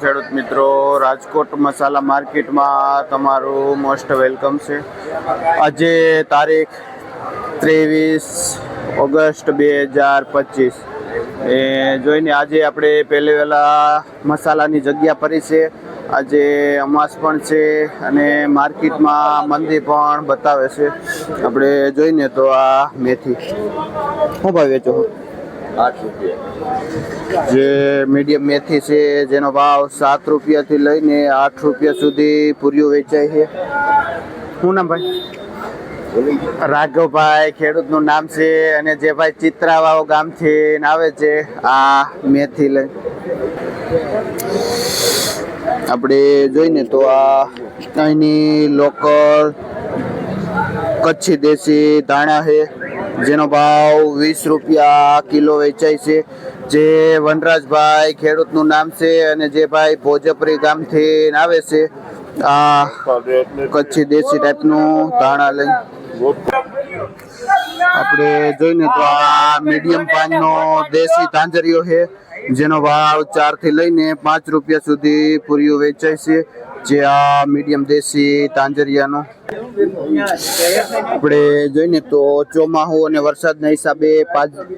ખેડૂત મિત્રો, રાજકોટ મસાલા માર્કેટમાં તમારું મોસ્ટ વેલકમ છે. આજે તારીખ ત્રેવીસ ઓગસ્ટ બે હજાર પચીસ. એ જોઈને આજે આપણે પહેલે વહેલા મસાલાની જગ્યા ફરી છે. આજે અમાસ પણ છે અને માર્કેટમાં મંદી પણ બતાવે છે. આપણે જોઈને તો આ મેથી. શું ભાવ વેચો? આઠ રૂપિયા. જે મીડિયમ મેથી છે જેનો ભાવ સાત રૂપિયાથી લઈને આઠ રૂપિયા સુધી પૂરીઓ વેચાય છે. શું નામ ભાઈ? રાઘવભાઈ ખેડૂતનું નામ છે અને જે ભાઈ ચિત્રાવાવ ગામથી આવે છે આ મેથી લઈ. આપણે જોઈને તો આ અહીંની લોકલ કચ્છી દેશી ધાણા છે. જેનો ભાવ વીસ રૂપિયા કિલો વેચાય છે. જે વનરાજભાઈ ખેડૂતનું નામ છે અને જે ભાઈ ભોજપરી ગામથી આવે છે, આ કચ્છી દેશી ટાઈપનું ધાણા લઈ. આપણે જોઈને તો આ મીડિયમ પાનનો દેશી તાંજરીઓ છે, જેનો ભાવ ચારથી લઈને પાંચ રૂપિયા સુધી પૂરીઓ વેચાય છે. જે આ મીડિયમ દેશી તાંજરિયાનો. આપણે જોઈને તો ચોમાહુ અને વરસાદના હિસાબે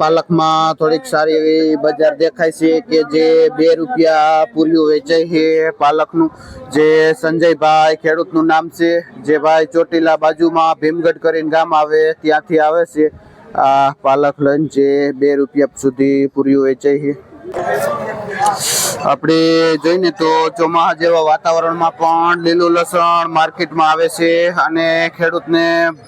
પાલકમાં થોડીક સારી એવી બજાર દેખાય છે કે જે બે રૂપિયા પૂર્યું વેચાય છે પાલકનું. જે સંજયભાઈ ખેડૂતનું નામ છે, જે ભાઈ ચોટીલા બાજુમાં ભીમગઢ કરીને ગામ આવે, ત્યાંથી આવે છે. આ પાલક લઈને જે બે રૂપિયા સુધી પૂર્યું વેચાય છે. આપણે જોઈને તો ચોમાસા જેવા વાતાવરણમાં પણ લીલું લસણ માર્કેટમાં આવે છે અને ખેડૂતને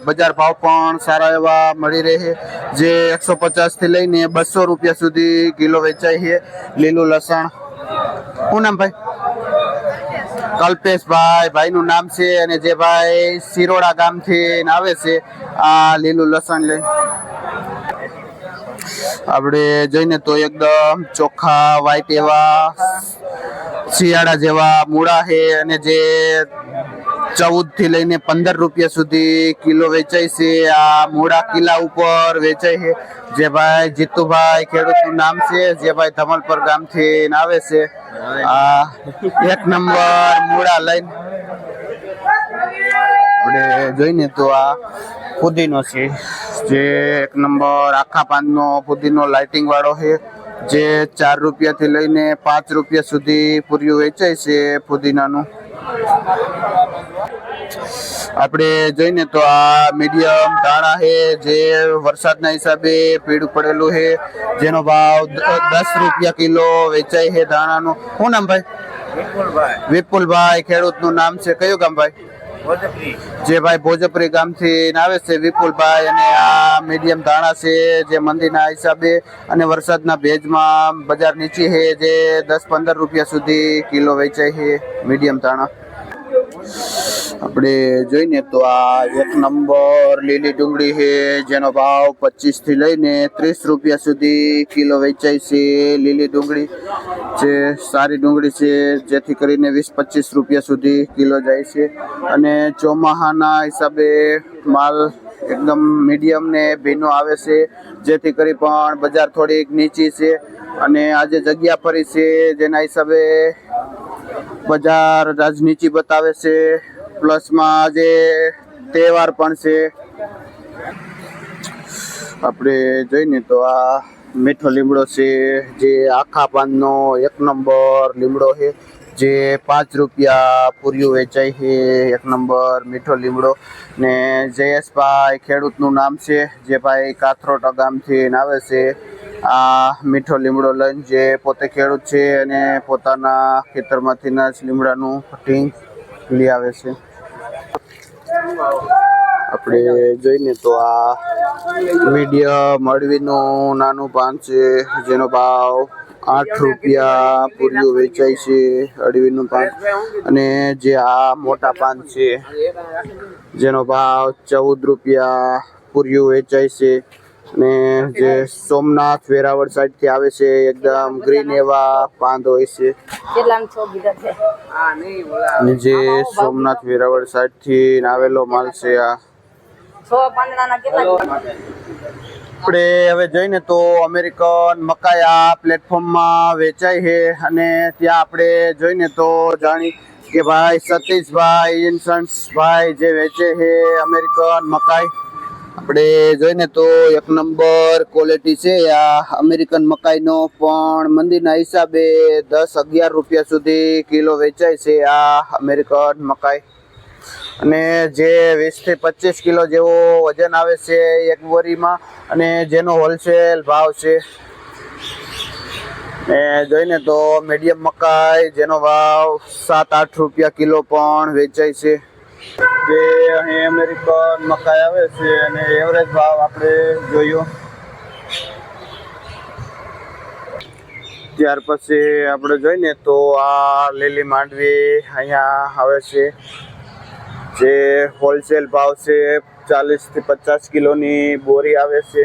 બજાર ભાવ પણ સારા એવા મળી રહે જે એકસો પચાસથી લઈને બસો રૂપિયા સુધી કિલો વેચાય છે લીલું લસણ. શું ભાઈ? કલ્પેશભાઈ ભાઈનું નામ છે અને જે ભાઈ શિરોડા ગામથી આવે છે, આ લીલું લસણ લઈ આપણે જોઈને તો એકદમ ચોખ્ખા વાઈટ એવા, શિયાળા જેવા મૂળા છે અને જે ચૌદથી લઈને પંદર રૂપિયા સુધી કિલો વેચાય છે. આ મૂળા કિલ્લા ઉપર વેચાય છે. જે ભાઈ જીતુભાઈ ખેડૂતનું નામ છે, જે ભાઈ ધમલપર ગામથી આવે છે. આ એક નંબર મૂળા લઈને. આપણે જોઈને તો આ ફુદીનો છે. જે એક નંબર આખા પાનનો ફુદીનો લાઇટિંગ વાળો છે. જે ચાર રૂપિયાથી લઈને પાંચ રૂપિયા સુધી પૂર્યું વેચાય છે ફુદીનાનું. આપણે જોઈને તો આ મીડિયમ દાણા છે જે વરસાદના હિસાબે પીળું પડેલું છે. જેનો ભાવ દસ રૂપિયા કિલો વેચાય છે ધાણાનું. શું નામ ભાઈ? વિપુલભાઈ ખેડૂતનું નામ છે. કયું ગામ ભાઈ? જે ભાઈ ભોજપરી ગામથી આવે છે વિપુલભાઈ અને આ મીડિયમ ધાણા છે જે મંદીના હિસાબે અને વરસાદના ભેજમાં બજાર નીચી છે જે દસ પંદર રૂપિયા સુધી કિલો વેચાય છે મીડિયમ ધાણા. આપણે જોઈને તો આ એક નંબર લીલી ડુંગળી છે, જેનો ભાવ પચીસથી લઈને ત્રીસ રૂપિયા સુધી કિલો વેચાય છે લીલી ડુંગળી. જે સારી ડુંગળી છે, જેથી કરીને વીસ પચીસ રૂપિયા સુધી કિલો જાય છે. અને ચોમાહાના હિસાબે માલ એકદમ મીડિયમ ને ભીનો આવે છે, જેથી કરી પણ બજાર થોડીક નીચી છે. અને આજે જગ્યા ફરી છે, જેના હિસાબે બજાર રાજનીતિ બતાવે છે પ્લસમાં આજે તહેવાર પણ છે. આપણે જોઈને તો આ મીઠો લીમડો છે, જે આખા પાનનો એક નંબર લીમડો છે, જે પાંચ રૂપિયા પૂર્યું વેચાય છે, એક નંબર મીઠો લીમડો. ને જયેશભાઈ ખેડૂતનું નામ છે, જે ભાઈ કાથરોટા ગામથી આવે છે. આ મીઠો લીમડો લઈને જે પોતે ખેડૂત છે અને પોતાના ખેતરમાંથી જ લીમડાનું કટિંગ લઈ આવે છે. આપણે જોઈને તો આ મીડિયમ અળવીનું નાનું પાન છે, જેનો ભાવ આઠ રૂપિયા પૂર્યું વેચાય છે અળવીનું પાન. અને જે આ મોટા પાન છે, જેનો ભાવ ચૌદ રૂપિયા પૂર્યું વેચાય છે. અને જે સોમનાથ વેરાવળ સાઈડથી આવે છે એકદમ ગ્રીન એવા પાંદ હોય છે. અને જે સોમનાથ વેરાવળ સાઈડથી આવેલો માલ છે આ. છ પાંદડાના કેટલા આપણે હવે જઈને તો અમેરિકન મકાઈ આ પ્લેટફોર્મમાં વેચાય છે અને ત્યાં આપણે જોઈને તો જાણી કે ભાઈ સતીશભાઈ ઇન્સન્સભાઈ જે વેચે છે અમેરિકન મકાઈ. આપણે જોઈને તો એક નંબર ક્વોલિટી છે. આ અમેરિકન મકાઈનો પણ મંદિરના હિસાબે દસ અગિયાર રૂપિયા સુધી કિલો વેચાય છે આ અમેરિકન મકાઈ. અને જે વીસથી પચીસ કિલો જેવો વજન આવે છે એક બોરીમાં અને જેનો હોલસેલ ભાવ છે. ને જોઈને તો મીડિયમ મકાઈ જેનો ભાવ સાત આઠ રૂપિયા કિલો પણ વેચાય છે. જે અહીં અમેરિકન મકાઈ આવે છે અને એવરેજ ભાવ આપણે જોયો ત્યાર પછી આપણે જોઈને તો આ લીલી માંડવી અહીંયા આવે છે. જે હોલસેલ ભાવ છે ચાલીસથી પચાસ કિલોની બોરી આવે છે.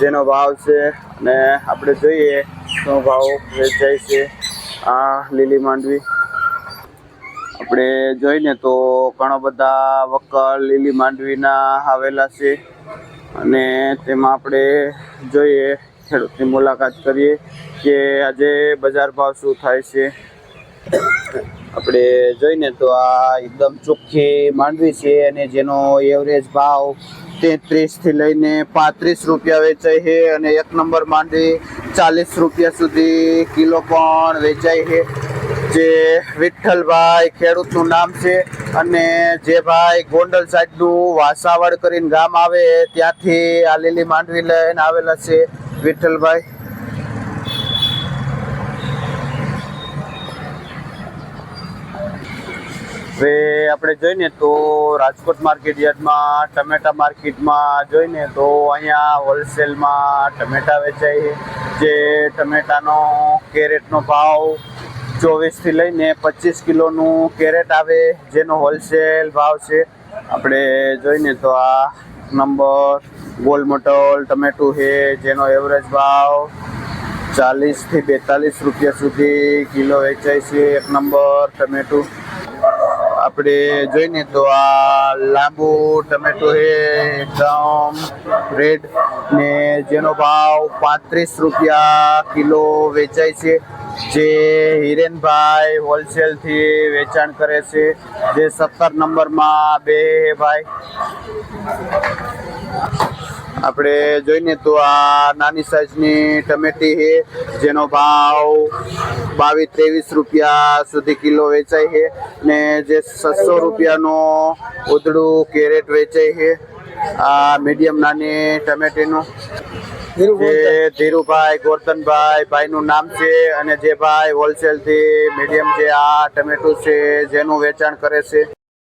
જેનો ભાવ છે અને આપણે જોઈએ શું ભાવ વેચાય છે આ લીલી માંડવી. આપણે જોઈને તો ઘણા બધા વકલ લીલી માંડવીના આવેલા છે. અને તેમાં આપણે જોઈએ, ખેડૂતની મુલાકાત કરીએ કે આજે બજાર ભાવ શું થાય છે. આપણે જોઈને તો આ એકદમ ચોખ્ખી માંડવી છે અને જેનો એવરેજ ભાવ તેત્રીસથી લઈને પાંત્રીસ રૂપિયા વેચાય છે અને એક નંબર માંડવી ચાલીસ રૂપિયા સુધી કિલો પણ વેચાય છે. જે વિઠ્ઠલભાઈ ખેડૂતનું નામ છે અને જે ભાઈ ગોંડલ સાઈડનું વાસાવડ કરીને ગામ આવે, ત્યાંથી આ લીલી માંડવી લઈને આવેલા છે વિઠ્ઠલભાઈ. હવે આપણે જોઈને તો રાજકોટ માર્કેટ યાર્ડમાં, ટમેટા માર્કેટમાં જોઈને તો અહીંયા હોલસેલમાં ટમેટા વેચાય જે ટમેટાનો, કેરેટનો ભાવ ચોવીસથી લઈને પચીસ કિલોનું કેરેટ આવે, જેનો હોલસેલ ભાવ છે. આપણે જોઈને તો આ નંબર, ગોલ મોટલ, ટમેટું છે જેનો એવરેજ ભાવ ચાલીસથી બેતાલીસ રૂપિયા સુધી, કિલો વેચાય છે એક નંબર ટમેટું. આપણે જોઈને તો આ લાંબુ ટમેટો છે એકદમ રેડ ને જેનો ભાવ પાંત્રીસ રૂપિયા કિલો વેચાય છે. જે હિરેનભાઈ હોલસેલથી વેચાણ કરે છે, જે સત્તર નંબરમાં બે ભાઈ. આપણે જોઈને તો આ નાની સાઈઝની ટમેટી છે જેનો ભાવ બાવીસ ત્રેવીસ રૂપિયા સુધી કિલો વેચાય છે ને જે છસો રૂપિયાનો ઉધડું કેરેટ વેચાય છે આ મીડિયમ નાની ટમેટીનું. જે ધીરુભાઈ ગોરધનભાઈ ભાઈનું નામ છે અને જે ભાઈ હોલસેલથી મીડિયમ જે આ ટમેટું છે જેનું વેચાણ કરે છે.